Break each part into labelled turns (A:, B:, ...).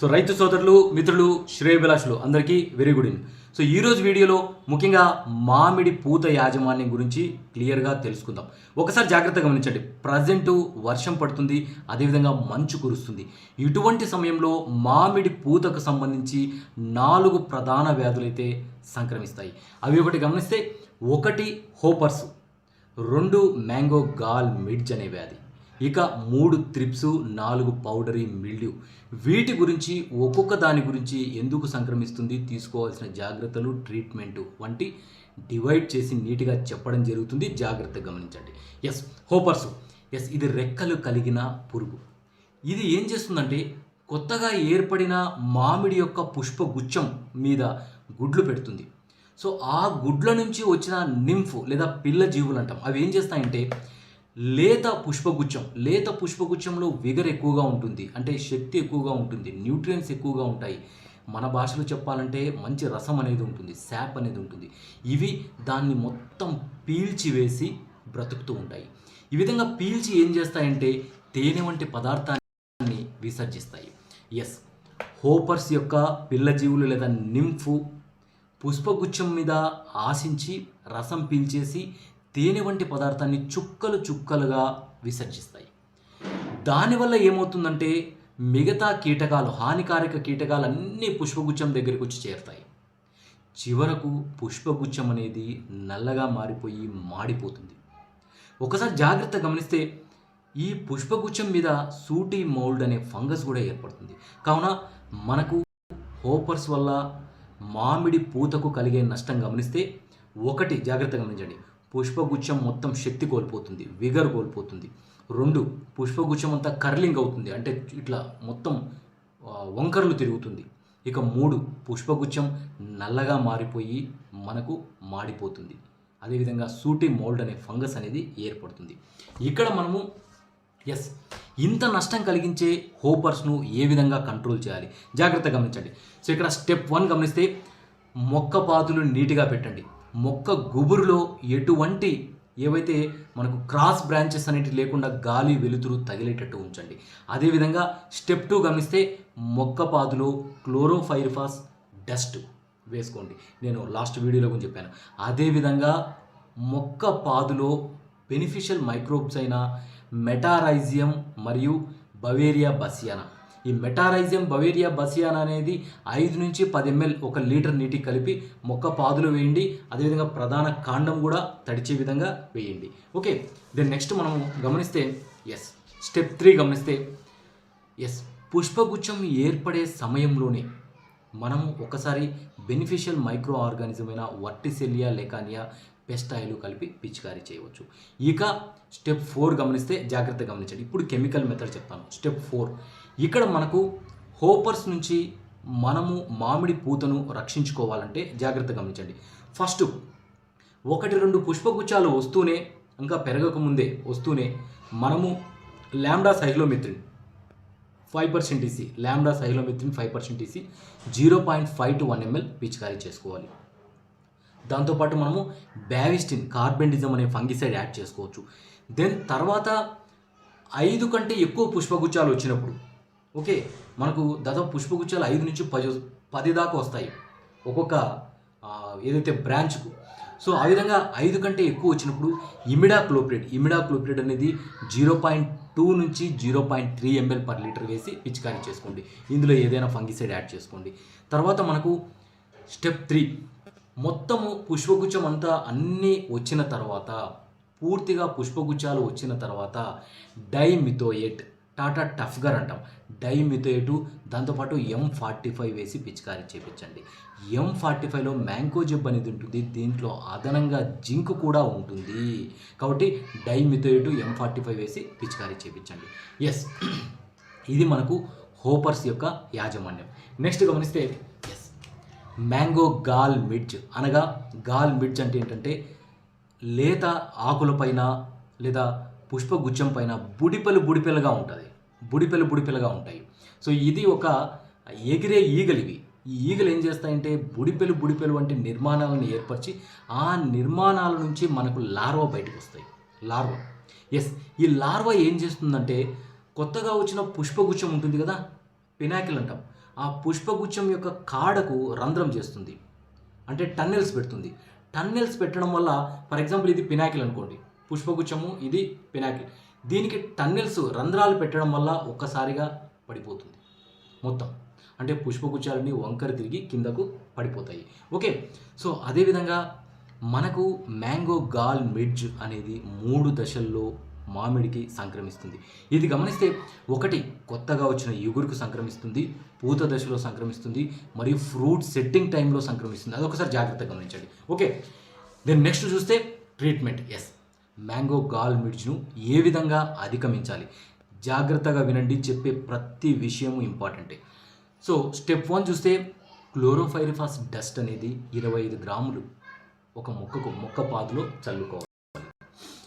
A: So రైతు సోదరులు మిత్రులు శ్రేయభిలాషులు అందరికీ వెరీ గుడ్ ఈవినింగ్ సో ఈరోజు వీడియోలో ముఖ్యంగా మామిడి పూత యాజమాన్యం గురించి క్లియర్గా తెలుసుకుందాం. ఒకసారి జాగ్రత్తగా గమనించండి. ప్రజెంటు వర్షం పడుతుంది అదేవిధంగా మంచు కురుస్తుంది. ఇటువంటి సమయంలో మామిడి పూతకు సంబంధించి నాలుగు ప్రధాన వ్యాధులైతే సంక్రమిస్తాయి. అవి ఒకటి గమనిస్తే ఒకటి హోపర్స్ రెండు మ్యాంగో గాల్ మిడ్జ్ అనే వ్యాధి. ఇక మూడు త్రిప్స్ నాలుగు పౌడరీ మిల్డ్యూ వీటి గురించి ఒక్కొక్క దాని గురించి ఎందుకు సంక్రమిస్తుంది తీసుకోవాల్సిన జాగ్రత్తలు ట్రీట్మెంటు వంటి డివైడ్ చేసి నీట్గా చెప్పడం జరుగుతుంది. జాగ్రత్త గమనించండి. Yes hoppers. ఎస్ ఇది రెక్కలు కలిగిన పురుగు. ఇది ఏం చేస్తుందంటే కొత్తగా ఏర్పడిన మామిడి యొక్క పుష్పగుచ్చం మీద గుడ్లు పెడుతుంది. సో ఆ గుడ్ల నుంచి వచ్చిన నింఫ్ లేదా పిల్ల జీవులు అంటాం. అవి ఏం చేస్తాయంటే లేత పుష్పగుచ్చం లేత పుష్పగుచ్చంలో విగర్ ఎక్కువగా ఉంటుంది. అంటే శక్తి ఎక్కువగా ఉంటుంది న్యూట్రియన్స్ ఎక్కువగా ఉంటాయి. మన భాషలో చెప్పాలంటే మంచి రసం అనేది ఉంటుంది శాప్ అనేది ఉంటుంది. ఇవి దాన్ని మొత్తం పీల్చివేసి బ్రతుకుతూ ఉంటాయి. ఈ విధంగా పీల్చి ఏం చేస్తాయంటే తేనె వంటి పదార్థాన్ని విసర్జిస్తాయి. ఎస్ హోపర్స్ యొక్క పిల్లజీవులు లేదా నింఫు పుష్పగుచ్చం మీద ఆశించి రసం పీల్చేసి తేనె వంటి పదార్థాన్ని చుక్కలు చుక్కలుగా విసర్జిస్తాయి. దానివల్ల ఏమవుతుందంటే మిగతా కీటకాలు హానికారక కీటకాలు అన్నీ పుష్పగుచ్చం దగ్గరికి వచ్చి చేరుతాయి. చివరకు పుష్పగుచ్చం అనేది నల్లగా మారిపోయి మాడిపోతుంది. ఒకసారి జాగ్రత్త గమనిస్తే ఈ పుష్పగుచ్చం మీద సూటి మౌల్డ్ అనే ఫంగస్ కూడా ఏర్పడుతుంది. కావున మనకు హోపర్స్ వల్ల మామిడి పూతకు కలిగే నష్టం గమనిస్తే ఒకటి జాగ్రత్త గమనించండి. పుష్పగుచ్చం మొత్తం శక్తి కోల్పోతుంది విగర్ కోల్పోతుంది. రెండు పుష్పగుచ్చం అంతా కర్లింగ్ అవుతుంది. అంటే ఇట్లా మొత్తం వంకరలు తిరుగుతుంది. ఇక మూడు పుష్పగుచ్చం నల్లగా మారిపోయి మనకు మాడిపోతుంది. అదేవిధంగా సూటి మోల్డ్ అనే ఫంగస్ అనేది ఏర్పడుతుంది. ఇక్కడ మనము ఎస్ ఇంత నష్టం కలిగించే హోపర్స్ను ఏ విధంగా కంట్రోల్ చేయాలి? జాగ్రత్త గమనించండి. సో ఇక్కడ స్టెప్ వన్ గమనిస్తే మొక్క పాతులు నీట్గా పెట్టండి. మొక్క గుబురులో ఎటువంటి ఏవైతే మనకు క్రాస్ బ్రాంచెస్ అనేటివి లేకుండా గాలి వెలుతురు తగిలేటట్టు ఉంచండి. అదేవిధంగా స్టెప్ టూ గమనిస్తే మొక్క పాదులో క్లోరోఫైరిఫాస్ డస్ట్ వేసుకోండి. నేను లాస్ట్ వీడియోలో కూడా చెప్పాను. అదేవిధంగా మొక్క పాదులో బెనిఫిషియల్ మైక్రోబ్స్ అయిన మెటారైజియం మరియు బవేరియా బసియానా ఈ మెటారైజియం బవేరియా బసియాన్ అనేది ఐదు నుంచి పది ఎంఎల్ ఒక లీటర్ నీటికి కలిపి మొక్క పాదులు వేయండి. అదేవిధంగా ప్రధాన కాండం కూడా తడిచే విధంగా వేయండి. ఓకే దెన్ నెక్స్ట్ మనం గమనిస్తే ఎస్ స్టెప్ త్రీ గమనిస్తే ఎస్ పుష్పగుచ్చం ఏర్పడే సమయంలోనే మనం ఒకసారి బెనిఫిషియల్ మైక్రో ఆర్గానిజం అయిన వర్టిసెలియా లేకానియా పెస్ట్ ఆయిల్ కలిపి పిచికారీ చేయవచ్చు. ఇక స్టెప్ ఫోర్ గమనిస్తే జాగ్రత్త గమనించండి. ఇప్పుడు కెమికల్ మెథడ్ చెప్తాను. స్టెప్ ఫోర్ ఇక్కడ మనకు హోపర్స్ నుంచి మనము మామిడి పూతను రక్షించుకోవాలంటే జాగ్రత్త గమనించండి. ఫస్ట్ ఒకటి రెండు పుష్పగుచ్చాలు వస్తూనే ఇంకా పెరగకముందే వస్తూనే మనము ల్యాండా సైక్లోమిత్రిన్ five percent EC lambda cyhalothrin five percent EC zero point five to one ML పిచికారీ చేసుకోవాలి. దాంతోపాటు మనము బ్యావిస్టిన్ కార్బెండిజం అనే ఫంగిసైడ్ యాడ్ చేసుకోవచ్చు. దెన్ తర్వాత ఐదు కంటే ఎక్కువ పుష్పగుచ్చాలు వచ్చినప్పుడు ఓకే మనకు దాదాపు పుష్పగుచ్చాలు ఐదు నుంచి పది పది దాకా వస్తాయి. ఒక్కొక్క ఏదైతే బ్రాంచ్కు సో ఆ విధంగా ఐదు కంటే ఎక్కువ వచ్చినప్పుడు ఇమిడా క్లోప్రిడ్ ఇమిడా క్లోప్రిడ్ అనేది జీరో పాయింట్ టూ నుంచి zero point three ML per litre వేసి పిచికారీ చేసుకోండి. ఇందులో ఏదైనా ఫంగిసైడ్ యాడ్ చేసుకోండి. తర్వాత మనకు స్టెప్ త్రీ. మొత్తము పుష్పగుచ్చం అంతా అన్నీ వచ్చిన తర్వాత పూర్తిగా పుష్పగుచ్చాలు వచ్చిన తర్వాత డైమిథోయేట్. టాటా టఫ్గర్ అంటాం. డైమిథోయేటు దాంతోపాటు ఎం ఫార్టీ ఫైవ్ వేసి పిచికారీ చేపించండి. ఎం ఫార్టీ ఫైవ్లో మ్యాంగో జబ్ అనేది ఉంటుంది దీంట్లో అదనంగా జింక్ కూడా ఉంటుంది. కాబట్టి డైమిథోయేటు ఎం ఫార్టీ ఫైవ్ వేసి పిచికారీ చేపించండి. ఎస్ ఇది మనకు హోపర్స్ యొక్క యాజమాన్యం. నెక్స్ట్ గమనిస్తే ఎస్ మ్యాంగో గాల్ మిడ్జ్ అనగా గాల్ మిడ్జ్ అంటే ఏంటంటే లేత ఆకులపైన లేదా పుష్పగుచ్చం పైన బుడిపెలు బుడిపెలుగా ఉంటుంది. బుడిపెలు బుడిపెలుగా ఉంటాయి. సో ఇది ఒక ఎగిరే ఈగలు ఇవి. ఈ ఈగలు ఏం చేస్తాయంటే బుడిపెలు బుడిపెలు వంటి నిర్మాణాలను ఏర్పరిచి ఆ నిర్మాణాల నుంచి మనకు లార్వా బయటకు వస్తాయి. లార్వా. ఎస్ ఈ లార్వా ఏం చేస్తుందంటే కొత్తగా వచ్చిన పుష్పగుచ్చం ఉంటుంది కదా పినాకిల్ అంటాం. ఆ పుష్పగుచ్చం యొక్క కాడకు రంధ్రం చేస్తుంది. అంటే టన్నెల్స్ పెడుతుంది. టన్నెల్స్ పెట్టడం వల్ల ఫర్ ఎగ్జాంపుల్ ఇది పినాకిల్ అనుకోండి. పుష్పగుచ్చము ఇది పినాకిల్. దీనికి టన్నెల్స్ రంధ్రాలు పెట్టడం వల్ల ఒక్కసారిగా పడిపోతుంది. మొత్తం. అంటే పుష్పగుచ్చాలన్నీ వంకర తిరిగి కిందకు పడిపోతాయి. ఓకే. సో అదేవిధంగా మనకు మ్యాంగో గాల్ మిడ్జ్ అనేది మూడు దశల్లో మామిడికి సంక్రమిస్తుంది. ఇది గమనిస్తే ఒకటి కొత్తగా వచ్చిన యుగురుకు సంక్రమిస్తుంది పూత దశలో సంక్రమిస్తుంది మరియు ఫ్రూట్ సెట్టింగ్ టైంలో సంక్రమిస్తుంది. అదొకసారి జాగ్రత్తగా గమనించండి. ఓకే. దెన్ నెక్స్ట్ చూస్తే ట్రీట్మెంట్. ఎస్. మ్యాంగో గాల్ మిర్చ్ను ఏ విధంగా అధిగమించాలి? జాగ్రత్తగా వినండి చెప్పే ప్రతి విషయము ఇంపార్టెంటే. సో స్టెప్ వన్ చూస్తే క్లోరోఫైరిఫాస్ డస్ట్ అనేది ఇరవై ఐదు గ్రాములు ఒక మొక్కకు మొక్క పాదులో చల్లుకోవాలి.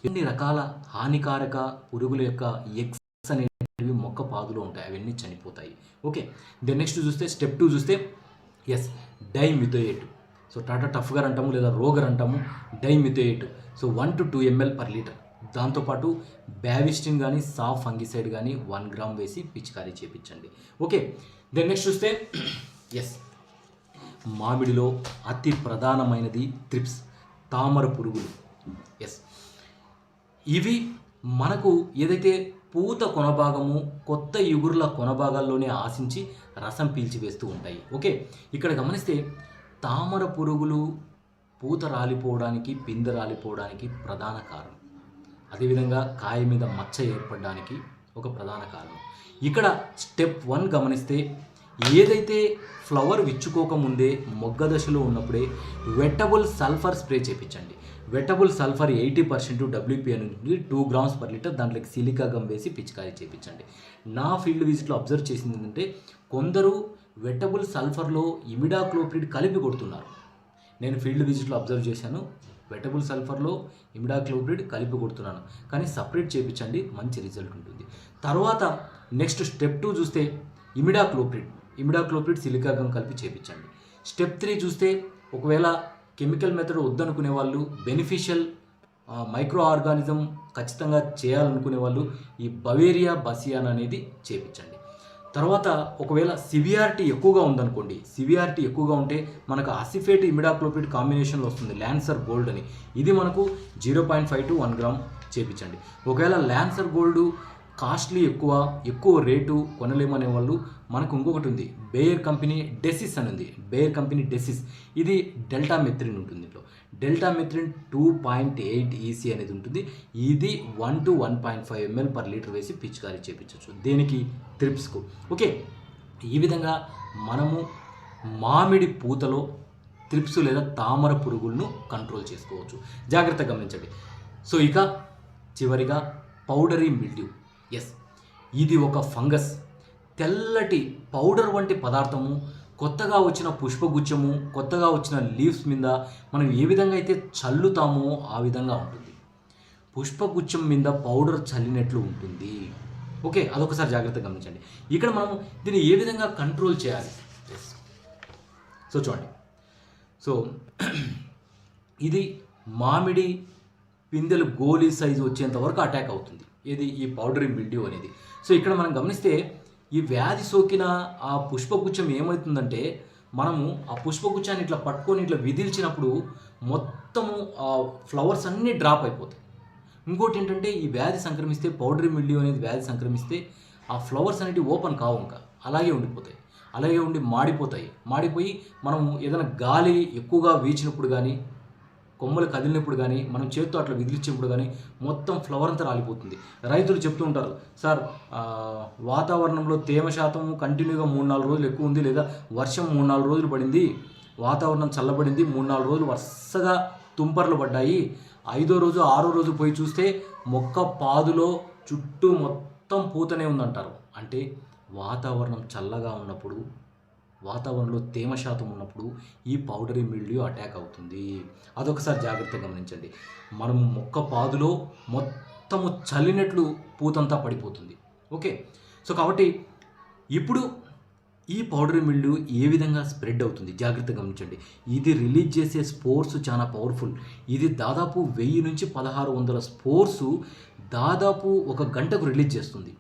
A: ఎన్ని రకాల హానికారక పురుగుల యొక్క ఎగ్స్ అనేవి మొక్క పాదులో ఉంటాయి అవన్నీ చనిపోతాయి. ఓకే దెన్ నెక్స్ట్ చూస్తే స్టెప్ టూ చూస్తే yes dimethoate. So Tata Tafgor అంటాము లేదా రోగర్ అంటాము dimethoate so one to two ml per litre. దాంతోపాటు బ్యావిస్టిన్ కానీ సాఫ్ ఫంగిసైడ్ కానీ వన్ గ్రామ్ వేసి పిచికారీ చేపించండి. ఓకే దెన్ నెక్స్ట్ చూస్తే ఎస్ మామిడిలో అతి ప్రధానమైనది త్రిప్స్ తామర పురుగులు. ఎస్ ఇవి మనకు ఏదైతే పూత కొనభాగము కొత్త ఇగురుల కొనభాగాల్లోనే ఆశించి రసం పీల్చివేస్తూ ఉంటాయి. ఓకే ఇక్కడ గమనిస్తే తామర పురుగులు పూత రాలిపోవడానికి పిందె రాలిపోవడానికి ప్రధాన కారణం. అదేవిధంగా కాయ మీద మచ్చ ఏర్పడడానికి ఒక ప్రధాన కారణం. ఇక్కడ స్టెప్ వన్ గమనిస్తే ఏదైతే ఫ్లవర్ విచ్చుకోకముందే మొగ్గ దశలో ఉన్నప్పుడే wettable sulphur spray చేపించండి. Wettable sulphur eighty percent WP అనేది టూ గ్రామ్స్ పర్ లీటర్ దాంట్లోకి సిలికా గమ్ వేసి పిచికారీ చేపించండి. నా ఫీల్డ్ విజిట్లో అబ్జర్వ్ చేసింది ఏంటంటే కొందరు వెటబుల్ సల్ఫర్లో ఇమిడాక్లోప్రిడ్ కలిపి కొడుతున్నారు. నేను ఫీల్డ్ విజిట్లో అబ్జర్వ్ చేశాను. వెటబుల్ సల్ఫర్లో ఇమిడాక్లోప్రిడ్ కలిపి కొడుతున్నాను. కానీ సపరేట్ చేయించండి మంచి రిజల్ట్ ఉంటుంది. తర్వాత నెక్స్ట్ స్టెప్ టూ చూస్తే ఇమిడాక్లోప్రిడ్ ఇమిడాక్లోప్రిడ్ సిలికాగం కలిపి చేయించండి స్టెప్ త్రీ చూస్తే ఒకవేళ కెమికల్ మెథడ్ వద్దనుకునే వాళ్ళు బెనిఫిషియల్ మైక్రో ఆర్గానిజం ఖచ్చితంగా చేయాలనుకునే వాళ్ళు ఈ బవేరియా బసియాన్ అనేది చేపించండి. తర్వాత ఒకవేళ సివియారిటీ ఎక్కువగా ఉందనుకోండి సివియారిటీ ఎక్కువగా ఉంటే మనకు అసిఫేట్ ఇమిడాక్లోపిడ్ కాంబినేషన్లో వస్తుంది ల్యాన్సర్ గోల్డ్ అని. ఇది మనకు zero point five to one gram చేపించండి. ఒకవేళ ల్యాన్సర్ గోల్డ్ కాస్ట్లీ ఎక్కువ ఎక్కువ రేటు కొనలేమనే వాళ్ళు మనకు ఇంకొకటి ఉంది బేయర్ కంపెనీ డెసిస్ అని ఉంది. Bayer company Decis. ఇది డెల్టా మెత్రిన్ ఉంటుంది ఇంట్లో deltamethrin two point eight EC అనేది ఉంటుంది. ఇది one to one point five ML per litre వేసి పిచికారీ చేపించవచ్చు. దేనికి? త్రిప్స్కు. ఓకే. ఈ విధంగా మనము మామిడి పూతలో త్రిప్స్ లేదా తామర పురుగులను కంట్రోల్ చేసుకోవచ్చు. జాగ్రత్తగా గమనించండి. సో ఇక చివరిగా పౌడరీ మిల్డ్యూ ఎస్ ఇది ఒక ఫంగస్. తెల్లటి పౌడర్ వంటి పదార్థము కొత్తగా వచ్చిన పుష్పగుచ్చము కొత్తగా వచ్చిన లీవ్స్ మీద మనం ఏ విధంగా అయితే చల్లుతామో ఆ విధంగా ఉంటుంది. పుష్పగుచ్చం మీద పౌడర్ చల్లినట్లు ఉంటుంది. ఓకే అదొకసారి జాగ్రత్తగా గమనించండి. ఇక్కడ మనం దీన్ని ఏ విధంగా కంట్రోల్ చేయాలి? సో చూడండి. సో ఇది మామిడి పిందెలు గోలీ సైజు వచ్చేంత వరకు అటాక్ అవుతుంది. ఇది ఈ పౌడరీ మిల్డ్యూ అనేది. సో ఇక్కడ మనం గమనిస్తే ఈ వ్యాధి సోకిన ఆ పుష్పగుచ్చం ఏమవుతుందంటే మనము ఆ పుష్పగుచ్చాన్ని ఇట్లా పట్టుకొని ఇట్లా విదిల్చినప్పుడు మొత్తము ఆ ఫ్లవర్స్ అన్నీ డ్రాప్ అయిపోతాయి. ఇంకోటి ఏంటంటే ఈ వ్యాధి సంక్రమిస్తే పౌడరీ మిల్డ్యూ అనేది వ్యాధి సంక్రమిస్తే ఆ ఫ్లవర్స్ అనేటివి ఓపెన్ కావు ఇంకా. అలాగే ఉండిపోతాయి. అలాగే ఉండి మాడిపోతాయి. మాడిపోయి మనం ఏదైనా గాలి ఎక్కువగా వీచినప్పుడు కానీ కొమ్మలు కదిలినప్పుడు కానీ మనం చేత్తో అట్లా విదిలించినప్పుడు కానీ మొత్తం ఫ్లవర్ అంతా రాలిపోతుంది. రైతులు చెప్తూ ఉంటారు సార్ వాతావరణంలో తేమ శాతం కంటిన్యూగా మూడు నాలుగు రోజులు ఎక్కువ ఉంది లేదా వర్షం మూడు నాలుగు రోజులు పడింది వాతావరణం చల్లబడింది మూడు నాలుగు రోజులు వరుసగా తుంపర్లు పడ్డాయి. ఐదో రోజు ఆరో రోజు పోయి చూస్తే మొక్క పాదులో చుట్టూ మొత్తం పూతనే ఉందంటారు. అంటే వాతావరణం చల్లగా ఉన్నప్పుడు వాతావరణంలో తేమ శాతం ఉన్నప్పుడు ఈ పౌడరీ మిల్డ్యూ అటాక్ అవుతుంది. అదొకసారి జాగ్రత్తగా గమనించండి. మనం మొక్క పాదులో మొత్తము చల్లినట్లు పూతంతా పడిపోతుంది. ఓకే? సో కాబట్టి ఇప్పుడు ఈ పౌడరీ మిల్డ్యూ ఏ విధంగా స్ప్రెడ్ అవుతుంది? జాగ్రత్తగా గమనించండి. ఇది రిలీజ్ చేసే స్పోర్స్ చాలా పవర్ఫుల్. ఇది దాదాపు వెయ్యి నుంచి పదహారు వందల స్పోర్సు దాదాపు ఒక గంటకు రిలీజ్ చేస్తుంది.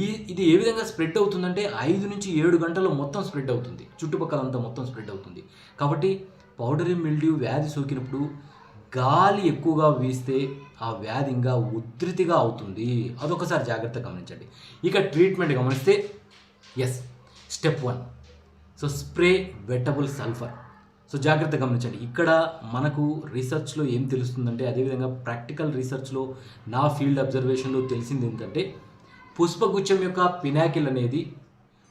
A: ఈ ఇది ఏ విధంగా స్ప్రెడ్ అవుతుందంటే ఐదు నుంచి ఏడు గంటల్లో మొత్తం స్ప్రెడ్ అవుతుంది. చుట్టుపక్కల అంతా మొత్తం స్ప్రెడ్ అవుతుంది. కాబట్టి పౌడరీ మిల్డ్యూ వ్యాధి సోకినప్పుడు గాలి ఎక్కువగా వీస్తే ఆ వ్యాధి ఇంకా ఉధృతిగా అవుతుంది. అదొకసారి జాగ్రత్త గమనించండి. ఇక ట్రీట్మెంట్ గమనిస్తే yes step one so spray wettable sulphur so జాగ్రత్త గమనించండి. ఇక్కడ మనకు రీసెర్చ్లో ఏం తెలుస్తుందంటే అదేవిధంగా ప్రాక్టికల్ రీసెర్చ్లో నా ఫీల్డ్ అబ్జర్వేషన్లో తెలిసింది ఏంటంటే పుష్పగుచ్చం యొక్క పినాకిల్ అనేది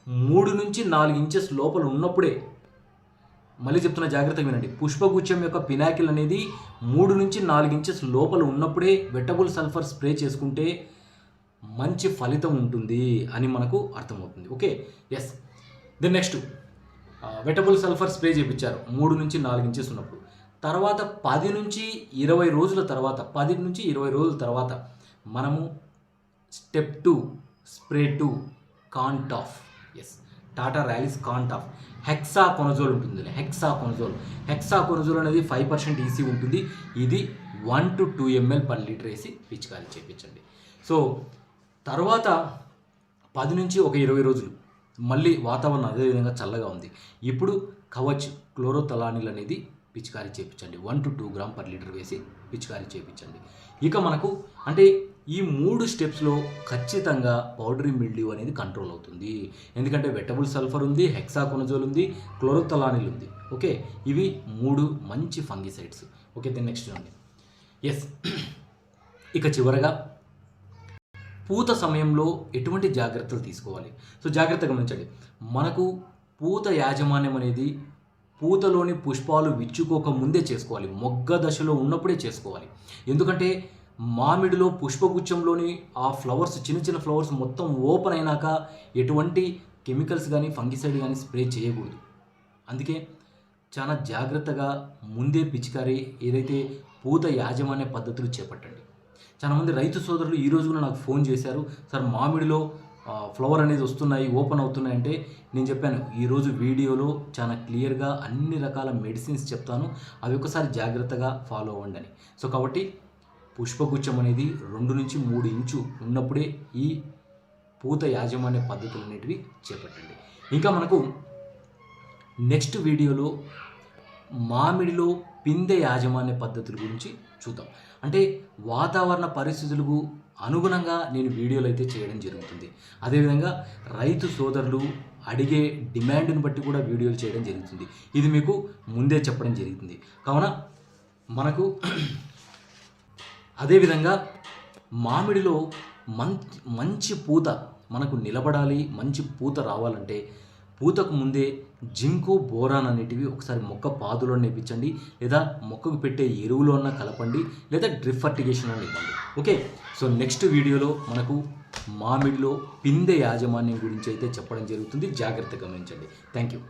A: మూడు నుంచి నాలుగు ఇంచెస్ లోపల ఉన్నప్పుడే మళ్ళీ చెప్తున్న జాగ్రత్తగా వినండి. పుష్పగుచ్చం యొక్క పినాకిల్ అనేది మూడు నుంచి నాలుగు ఇంచెస్ లోపల ఉన్నప్పుడే వెటబుల్ సల్ఫర్ స్ప్రే చేసుకుంటే మంచి ఫలితం ఉంటుంది అని మనకు అర్థమవుతుంది. Okay? Yes then next wettable sulphur spray చేయించారు మూడు నుంచి నాలుగు ఇంచెస్ ఉన్నప్పుడు. తర్వాత పది నుంచి ఇరవై రోజుల తర్వాత పది నుంచి ఇరవై రోజుల తర్వాత మనము step two spray two Contaf yes Tata Rallis Contaf hexaconazole ఉంటుంది హెక్సా కొనజోల్ హెక్సా కొనజోల్ అనేది ఫైవ్ పర్సెంట్ ఈసీ ఉంటుంది. ఇది one to two ML per litre వేసి పిచికారి చేయించండి సో తర్వాత పది నుంచి ఒక ఇరవై రోజులు మళ్ళీ వాతావరణం అదేవిధంగా చల్లగా ఉంది. ఇప్పుడు కవచ్ క్లోరోతలానిల్ అనేది పిచికారి చేయించండి one to two gram per litre వేసి పిచికారీ చేయించండి ఇక మనకు అంటే ఈ మూడు స్టెప్స్లో ఖచ్చితంగా పౌడరీ మిల్డ్యూ అనేది కంట్రోల్ అవుతుంది. ఎందుకంటే వెటబుల్ సల్ఫర్ ఉంది హెక్సాకొనజోల్ ఉంది క్లోరోతలానిల్ ఉంది. ఓకే? ఇవి మూడు మంచి ఫంగిసైడ్స్. ఓకే దెన్ నెక్స్ట్ అండి ఎస్ ఇక చివరగా పూత సమయంలో ఎటువంటి జాగ్రత్తలు తీసుకోవాలి? సో జాగ్రత్త గమనించండి. మనకు పూత యాజమాన్యం అనేది పూతలోని పుష్పాలు విచ్చుకోక ముందే చేసుకోవాలి. మొగ్గ దశలో ఉన్నప్పుడే చేసుకోవాలి. ఎందుకంటే మామిడిలో పుష్పగుచ్చంలోని ఆ ఫ్లవర్స్ చిన్న చిన్న ఫ్లవర్స్ మొత్తం ఓపెన్ అయినాక ఎటువంటి కెమికల్స్ కానీ ఫంగిసైడ్ కానీ స్ప్రే చేయకూడదు. అందుకే చాలా జాగ్రత్తగా ముందే పిచికారి ఏదైతే పూత యాజమాన్య పద్ధతులు చేపట్టండి. చాలామంది రైతు సోదరులు ఈ రోజు కూడా నాకు ఫోన్ చేశారు సార్ మామిడిలో ఫ్లవర్ అనేది వస్తున్నాయి ఓపెన్ అవుతున్నాయి అంటే నేను చెప్పాను ఈరోజు వీడియోలో చాలా క్లియర్గా అన్ని రకాల మెడిసిన్స్ చెప్తాను అవి ఒకసారి జాగ్రత్తగా ఫాలో అవ్వండి అని. సో కాబట్టి పుష్పగుచ్చం అనేది రెండు నుంచి మూడు ఇంచు ఉన్నప్పుడే ఈ పూత యాజమాన్య పద్ధతులు అనేటివి చేపట్టండి. ఇంకా మనకు నెక్స్ట్ వీడియోలో మామిడిలో పిందె యాజమాన్య పద్ధతుల గురించి చూద్దాం. అంటే వాతావరణ పరిస్థితులకు అనుగుణంగా నేను వీడియోలు అయితే చేయడం జరుగుతుంది. అదేవిధంగా రైతు సోదరులు అడిగే డిమాండ్ని బట్టి కూడా వీడియోలు చేయడం జరుగుతుంది. ఇది మీకు ముందే చెప్పడం జరుగుతుంది. కావున మనకు అదేవిధంగా మామిడిలో మంచి మంచి పూత మనకు నిలబడాలి మంచి పూత రావాలంటే పూతకు ముందే జింకు బోరాన్ అనేటివి ఒకసారి మొక్క పాదులో నేర్పించండి లేదా మొక్కకు పెట్టే ఎరువులో అన్న కలపండి లేదా డ్రిప్ ఫర్టిగేషన్ అని ఇవ్వండి. ఓకే? సో నెక్స్ట్ వీడియోలో మనకు మామిడిలో పిందె యాజమాన్యం గురించి అయితే చెప్పడం జరుగుతుంది. జాగ్రత్తగా గమనించండి. Thank you